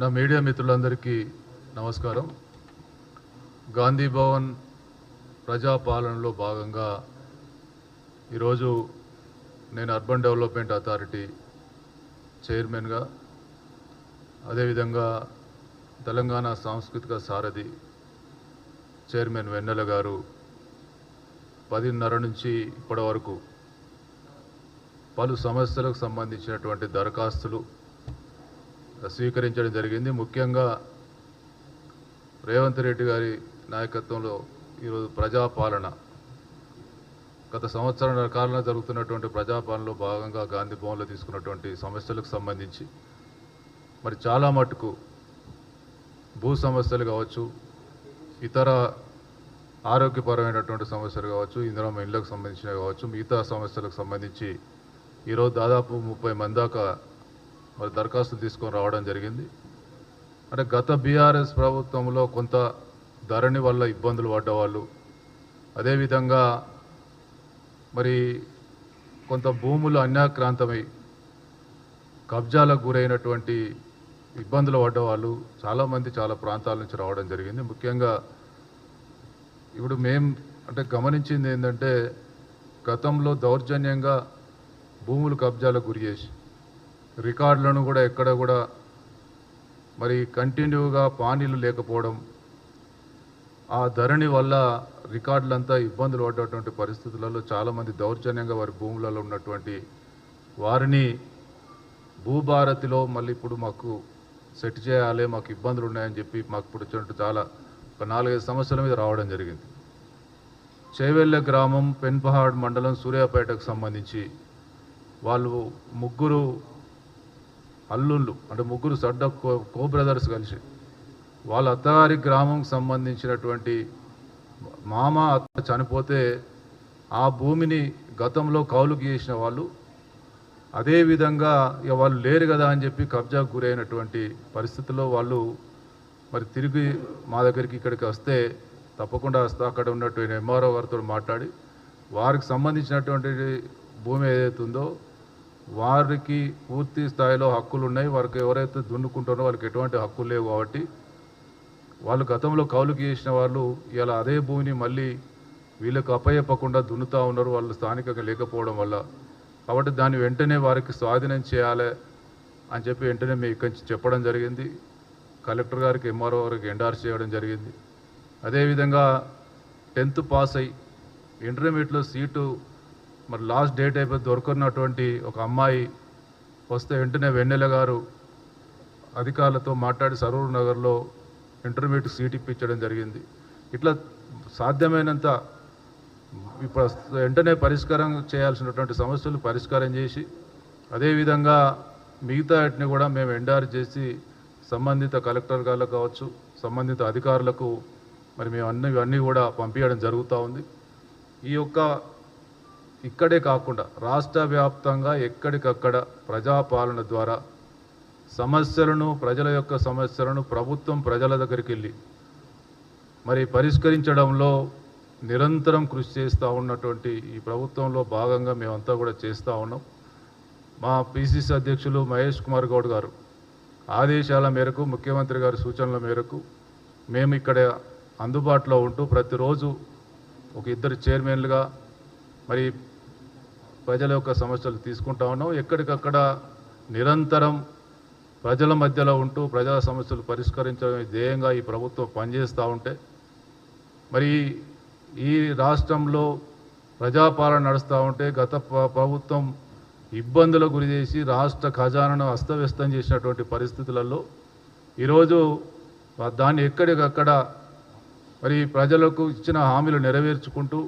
నా మీడియా మిత్రులందరికీ నమస్కారం. గాంధీ భవన్ ప్రజాపాలనలో భాగంగా ఈరోజు నేను అర్బన్ డెవలప్మెంట్ అథారిటీ చైర్మన్గా అదేవిధంగా తెలంగాణ సాంస్కృతిక సారథి చైర్మన్ వెన్నెల గారు పదిన్నర నుంచి ఇప్పటి వరకు పలు సమస్యలకు సంబంధించినటువంటి దరఖాస్తులు స్వీకరించడం జరిగింది. ముఖ్యంగా రేవంత్ రెడ్డి గారి నాయకత్వంలో ఈరోజు ప్రజాపాలన గత సంవత్సరాల కాలంలో జరుగుతున్నటువంటి ప్రజాపాలనలో భాగంగా గాంధీ భవన్లో తీసుకున్నటువంటి సమస్యలకు సంబంధించి మరి చాలా మటుకు భూ సమస్యలు కావచ్చు ఇతర ఆరోగ్యపరమైనటువంటి సమస్యలు కావచ్చు ఇందులో ఇళ్ళకు సంబంధించినవి కావచ్చు మిగతా సమస్యలకు సంబంధించి ఈరోజు దాదాపు ముప్పై మంది దాకా మరి దరఖాస్తులు తీసుకొని రావడం జరిగింది. అంటే గత బీఆర్ఎస్ ప్రభుత్వంలో కొంత ధరణి వల్ల ఇబ్బందులు పడ్డవాళ్ళు అదేవిధంగా మరి కొంత భూములు అన్యాక్రాంతమై కబ్జాలకు గురైనటువంటి ఇబ్బందులు పడ్డవాళ్ళు చాలామంది చాలా ప్రాంతాల నుంచి రావడం జరిగింది. ముఖ్యంగా ఇప్పుడు మేం అంటే గమనించింది ఏంటంటే గతంలో దౌర్జన్యంగా భూములు కబ్జాలకు గురి చేసి రికార్డులను కూడా ఎక్కడ కూడా మరి కంటిన్యూగా పానీలు లేకపోవడం ఆ ధరణి వల్ల రికార్డులంతా ఇబ్బందులు పడ్డటువంటి పరిస్థితులలో చాలామంది దౌర్జన్యంగా వారి భూములలో ఉన్నటువంటి వారిని భూభారతిలో మళ్ళీ ఇప్పుడు మాకు సెట్ చేయాలి మాకు ఇబ్బందులు ఉన్నాయని చెప్పి మాకు ఇప్పుడు వచ్చినట్టు చాలా ఒక నాలుగైదు సమస్యల మీద రావడం జరిగింది. చేవెళ్ళ గ్రామం పెన్పహాడ్ మండలం సూర్యాపేటకు సంబంధించి వాళ్ళు ముగ్గురు అల్లుళ్ళు అంటే ముగ్గురు సడ్డ కో కో బ్రదర్స్ కలిసి. వాళ్ళ అత్తగారి గ్రామంకి సంబంధించినటువంటి మామ అత్త చనిపోతే ఆ భూమిని గతంలో కౌలుకి చేసిన వాళ్ళు. అదేవిధంగా ఇక వాళ్ళు లేరు కదా అని చెప్పి కబ్జాకు గురైనటువంటి పరిస్థితుల్లో వాళ్ళు మరి తిరిగి మా దగ్గరికి ఇక్కడికి వస్తే తప్పకుండా వస్తా. అక్కడ ఉన్నటువంటి ఎంఆర్ఓ గారితో మాట్లాడి వారికి సంబంధించినటువంటి భూమి ఏదైతుందో ఉందో వారికి పూర్తి స్థాయిలో హక్కులు ఉన్నాయి వారికి ఎవరైతే దున్నుకుంటారో వాళ్ళకి ఎటువంటి హక్కులు లేవు కాబట్టి వాళ్ళు గతంలో కౌలుకి చేసిన వాళ్ళు ఇలా అదే భూమిని మళ్ళీ వీళ్ళకు అప్పయప్పకుండా దున్నుతా ఉన్నారు. వాళ్ళు స్థానికంగా లేకపోవడం వల్ల. కాబట్టి దాన్ని వెంటనే వారికి స్వాధీనం చేయాలి అని చెప్పి వెంటనే మేము ఇక్కడి నుంచి చెప్పడం జరిగింది. కలెక్టర్ గారికి ఎంఆర్ఓ గారికి ఎండార్స్ చేయడం జరిగింది. అదేవిధంగా టెన్త్ పాస్ అయ్యి ఇంటర్మీడియట్లో సీటు మరి లాస్ట్ డేట్ అయిపోయి దొరకనటువంటి ఒక అమ్మాయి వస్తే వెంటనే వెన్నెల గారు అధికారులతో మాట్లాడి సరూర్ నగర్లో ఇంటర్మీడియట్ సీట్ ఇప్పించడం జరిగింది. ఇట్లా సాధ్యమైనంత ఇప్పుడు వెంటనే పరిష్కారం చేయాల్సినటువంటి సమస్యలు పరిష్కారం చేసి అదేవిధంగా మిగతా వాటిని కూడా మేము ఎండార్ చేసి సంబంధిత కలెక్టర్ గారికి కావచ్చు సంబంధిత అధికారులకు మరి మేము అన్ని ఇవన్నీ కూడా పంపించడం జరుగుతూ ఉంది. ఈ యొక్క ఇక్కడే కాకుండా రాష్ట్ర వ్యాప్తంగా ఎక్కడికక్కడ ప్రజాపాలన ద్వారా సమస్యలను ప్రజల యొక్క సమస్యలను ప్రభుత్వం ప్రజల దగ్గరికి వెళ్ళి మరి పరిష్కరించడంలో నిరంతరం కృషి చేస్తూ ఉన్నటువంటి ఈ ప్రభుత్వంలో భాగంగా మేమంతా కూడా చేస్తూ ఉన్నాం. మా పిసిసి అధ్యక్షులు మహేష్ కుమార్ గౌడ్ గారు ఆదేశాల మేరకు ముఖ్యమంత్రి గారి సూచనల మేరకు మేము ఇక్కడ అందుబాటులో ఉంటూ ప్రతిరోజు ఒక ఇద్దరు చైర్మన్లుగా మరి ప్రజల యొక్క సమస్యలు తీసుకుంటా ఉన్నాం. ఎక్కడికక్కడ నిరంతరం ప్రజల మధ్యలో ఉంటూ ప్రజా సమస్యలు పరిష్కరించడం ధ్యేయంగా ఈ ప్రభుత్వం పనిచేస్తూ ఉంటే మరి ఈ రాష్ట్రంలో ప్రజాపాలన నడుస్తూ ఉంటే గత ప్రభుత్వం ఇబ్బందులకు గురి చేసి రాష్ట్ర ఖజానాను అస్తవ్యస్తం చేసినటువంటి పరిస్థితులలో ఈరోజు దాన్ని ఎక్కడికక్కడ మరి ప్రజలకు ఇచ్చిన హామీలు నెరవేర్చుకుంటూ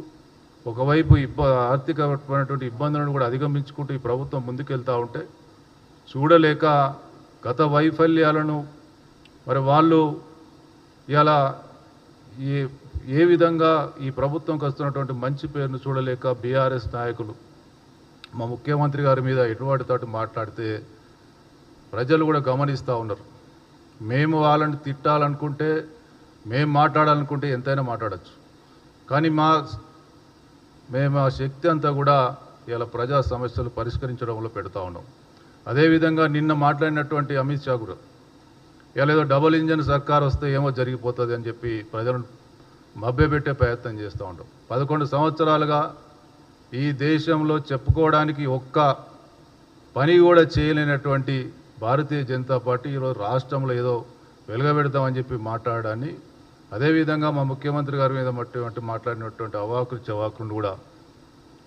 ఒకవైపు ఇబ్బ ఆర్థికమైనటువంటి ఇబ్బందులను కూడా అధిగమించుకుంటూ ఈ ప్రభుత్వం ముందుకెళ్తూ ఉంటే చూడలేక గత వైఫల్యాలను మరి వాళ్ళు ఇలా ఈ ఏ విధంగా ఈ ప్రభుత్వంకి వస్తున్నటువంటి మంచి పేరును చూడలేక బీఆర్ఎస్ నాయకులు మా ముఖ్యమంత్రి గారి మీద ఎటువాటితోటి మాట్లాడితే ప్రజలు కూడా గమనిస్తూ ఉన్నారు. మేము వాళ్ళని తిట్టాలనుకుంటే మేము మాట్లాడాలనుకుంటే ఎంతైనా మాట్లాడచ్చు. కానీ మా మేము ఆ శక్తి అంతా కూడా ఇలా ప్రజా సమస్యలు పరిష్కరించడంలో పెడతా ఉన్నాం. అదేవిధంగా నిన్న మాట్లాడినటువంటి అమిత్ షా కూడా ఇలా ఏదో డబుల్ ఇంజన్ సర్కార్ వస్తే ఏమో జరిగిపోతుంది అని చెప్పి ప్రజలను మభ్యపెట్టే ప్రయత్నం చేస్తూ ఉంటాం పదకొండు సంవత్సరాలుగా ఈ దేశంలో చెప్పుకోవడానికి ఒక్క పని కూడా చేయలేనటువంటి భారతీయ జనతా పార్టీ ఈరోజు రాష్ట్రంలో ఏదో వెలుగబెడతామని చెప్పి మాట్లాడడాన్ని అదేవిధంగా మా ముఖ్యమంత్రి గారి మీద మట్టి మాట్లాడినటువంటి అవాకులు చవాకులను కూడా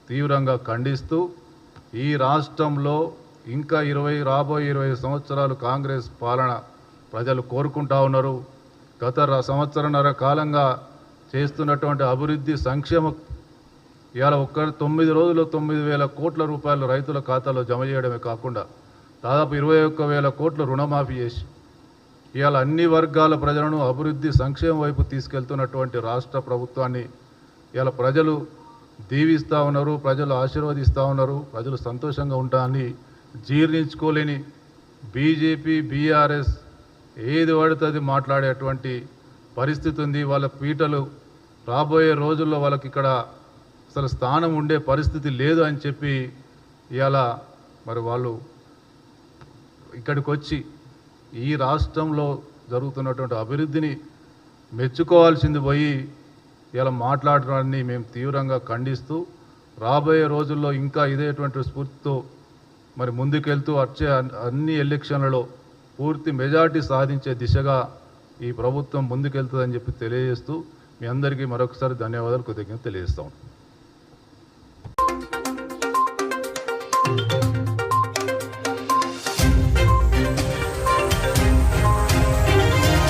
తీవ్రంగా ఖండిస్తూ ఈ రాష్ట్రంలో ఇంకా ఇరవై రాబోయే ఇరవై సంవత్సరాలు కాంగ్రెస్ పాలన ప్రజలు కోరుకుంటా ఉన్నారు. గత ర- సంవత్సరన్నర కాలంగా చేస్తున్నటువంటి అభివృద్ధి సంక్షేమ ఇవాళ ఒక్క తొమ్మిది రోజులు తొమ్మిది వేల కోట్ల రూపాయలు రైతుల ఖాతాలో జమ చేయడమే కాకుండా దాదాపు ఇరవై ఒక్క వేల కోట్ల రుణమాఫీ చేసి ఇవాళ అన్ని వర్గాల ప్రజలను అభివృద్ధి సంక్షేమం వైపు తీసుకెళ్తున్నటువంటి రాష్ట్ర ప్రభుత్వాన్ని ఇవాళ ప్రజలు దీవిస్తూ ఉన్నారు ప్రజలు ఆశీర్వదిస్తూ ఉన్నారు ప్రజలు సంతోషంగా ఉంటారని జీర్ణించుకోలేని బీజేపీ బీఆర్ఎస్ ఏది పడితే అది మాట్లాడేటువంటి పరిస్థితి ఉంది. వాళ్ళ పీటలు రాబోయే రోజుల్లో వాళ్ళకి ఇక్కడ అసలు స్థానం ఉండే పరిస్థితి లేదు అని చెప్పి ఇవాళ మరి వాళ్ళు ఇక్కడికి వచ్చి ఈ రాష్ట్రంలో జరుగుతున్నటువంటి అభివృద్ధిని మెచ్చుకోవాల్సింది పోయి ఇలా మాట్లాడడాన్ని మేము తీవ్రంగా ఖండిస్తూ రాబోయే రోజుల్లో ఇంకా ఇదేటువంటి స్ఫూర్తితో మరి ముందుకెళ్తూ వచ్చే అన్ని ఎలక్షన్లలో పూర్తి మెజార్టీ సాధించే దిశగా ఈ ప్రభుత్వం ముందుకెళ్తుందని చెప్పి తెలియజేస్తూ మీ అందరికీ మరొకసారి ధన్యవాదాలు కృతజ్ఞత తెలియజేస్తాం